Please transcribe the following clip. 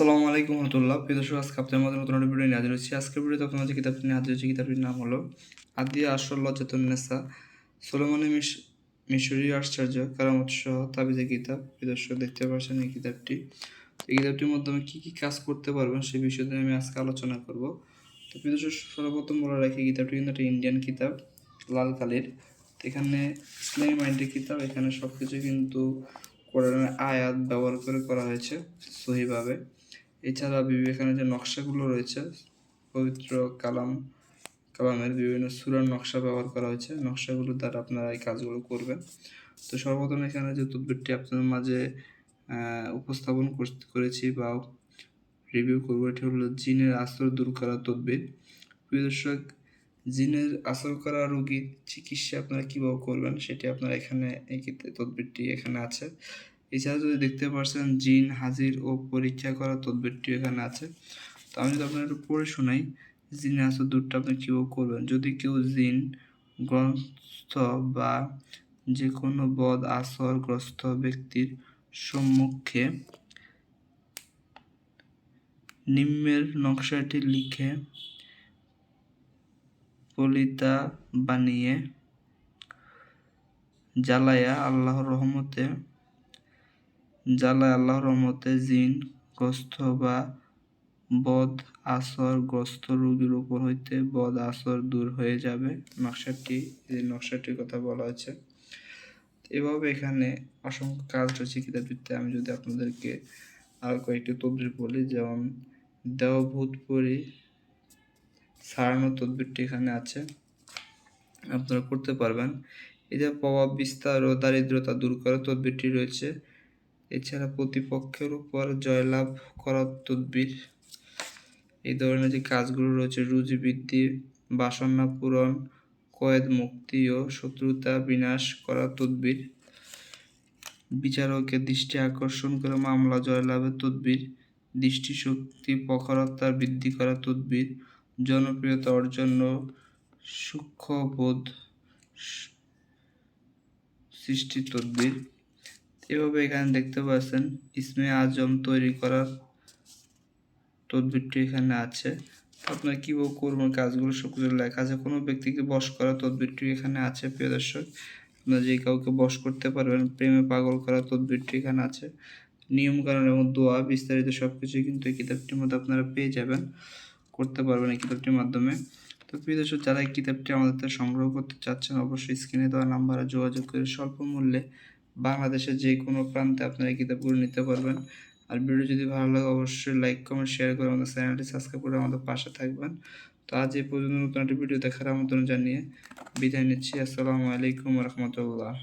আসসালামু আলাইকুম রহমতুল্লাহ। প্রিয় দর্শক, আজকে আপনাদের মধ্যে নতুন ভিডিও নিয়ে হাজির হচ্ছি আজকের ভিডিওতে আপনার যে কিতাবটি নিয়ে হাজির হচ্ছে কিতাবটির নাম হলো আদিয়া আসর লজ্জাতুন্নেসা সোলোমনি মিশ, মিশরী আশ্চর্য কারামত সহ তাবিজে কিতাব। প্রিয় দর্শক, দেখতে পাচ্ছেন এই কিতাবটি। এই কিতাবটির মাধ্যমে কী কী কাজ করতে পারবেন সেই বিষয়ে আমি আজকে আলোচনা করব। তো প্রিয় দর্শক, সর্বপ্রথম বলে রাখি, কিতাবটি কিন্তু একটা ইন্ডিয়ান কিতাব, লাল কালির। এখানে ইসলামী মাইন্ডের কিতাব, এখানে সব কিছু কিন্তু কোরআনের আয়াত ব্যবহার করে করা হয়েছে সহিভাবে। এছাড়া যে নকশাগুলো রয়েছে, পবিত্র কালাম, কালামের বিভিন্ন সুরার নকশা ব্যবহার করা হয়েছে। নকশাগুলো দ্বারা আপনারা এই কাজগুলো করবেন। তো সর্বপ্রথম এখানে যে তদবিরটি আপনাদের মাঝে উপস্থাপন করেছি বা রিভিউ করব, এটি হলো জিনের আসর দূর করা তদবির। প্রিয় দর্শক, জিনের আসর করা রোগীর চিকিৎসা আপনারা কীভাবে করবেন, সেটি আপনারা এখানে এই তদবিরটি এখানে আছে। এছাড়া যদি দেখতে পারছেন জিন, হাজির ও পরীক্ষা করা তদবিরটি এখানে আছে। তো আমি যদি আপনার একটু পড়ে শোনাই জিনের আসর দূরটা আপনি কীভাবে করবেন? যদি কেউ জিন গ্রস্ত বা যে কোনো বদ আসরগ্রস্ত ব্যক্তির সম্মুখে নিম্নের নকশাটি লিখে কলিতা বানিয়ে জ্বালায়া আল্লাহর রহমতে জ্বালায় আল্লাহর রহমতে জিন গ্রস্ত বা বদ আসর গ্রস্ত রোগীর উপর হইতে বদ আসর দূর হয়ে যাবে। নকশাটি, এই নকশাটির কথা বলা হয়েছে। এভাবে এখানে অসংখ্য কাজ রয়েছে কিতাবটিতে আমি যদি আপনাদেরকে আরও কয়েকটি তদ্বির বলি, যেমন দেওভূত পরি সারানো তদবিরটি এখানে আছে। আপনারা করতে পারবেন। এদের প্রভাব, বিস্তার ও দারিদ্রতা দূর করার তদবিরটি রয়েছে। এছাড়া প্রতিপক্ষের উপর জয়লাভ করার তদবির। এই ধরনের যে কাজগুলো রয়েছে রুজি বৃদ্ধি বাসনা পূরণ, কয়েদ মুক্তি ও শত্রুতা বিনাশ করা তদবির। বিচারকের দৃষ্টি আকর্ষণ করে মামলা জয়লাভের তদবির। দৃষ্টিশক্তি প্রখরতা বৃদ্ধি করা তদবির। জনপ্রিয়তা অর্জন সূক্ষ্মবোধ সৃষ্টি তদবির। এভাবে এখানে দেখতে পাচ্ছেন, ইসমে আজম তৈরি করার তদবিরটি এখানে আছে। আপনার কীভাবে করবেন, কাজগুলো সব কিছু লেখা আছে। কোনো ব্যক্তিকে বশ করা তদবিরটি এখানে আছে, প্রিয় দর্শক। আপনার যে কাউকে বশ করতে পারবেন, প্রেমে পাগল করা তদবিরটি এখানে আছে। নিয়মকানুন এবং দোয়া, বিস্তারিত সব কিছুই কিন্তু এই কিতাবটির মধ্যে আপনারা পেয়ে যাবেন, করতে পারবেন এই কিতাবটির মাধ্যমে। তো প্রিয় দর্শক, যারা এই কিতাবটি আমাদের সংগ্রহ করতে চাচ্ছেন, অবশ্যই স্ক্রিনে দেওয়া নাম্বারে যোগাযোগ করে স্বল্প মূল্যে বাংলাদেশের যে কোনো প্রান্তে আপনারা এই কিতাবগুলো নিতে পারবেন। আর ভিডিও যদি ভালো লাগে, অবশ্যই লাইক কমেন্ট শেয়ার করে আমাদের চ্যানেলটি সাবস্ক্রাইব করে আমাদের পাশে থাকবেন। তো আজ এই পর্যন্ত নতুন একটি ভিডিও দেখার আমন্ত্রণ জানিয়ে বিদায় নিচ্ছি। আসসালামু আলাইকুম রহমতুল্লাহ।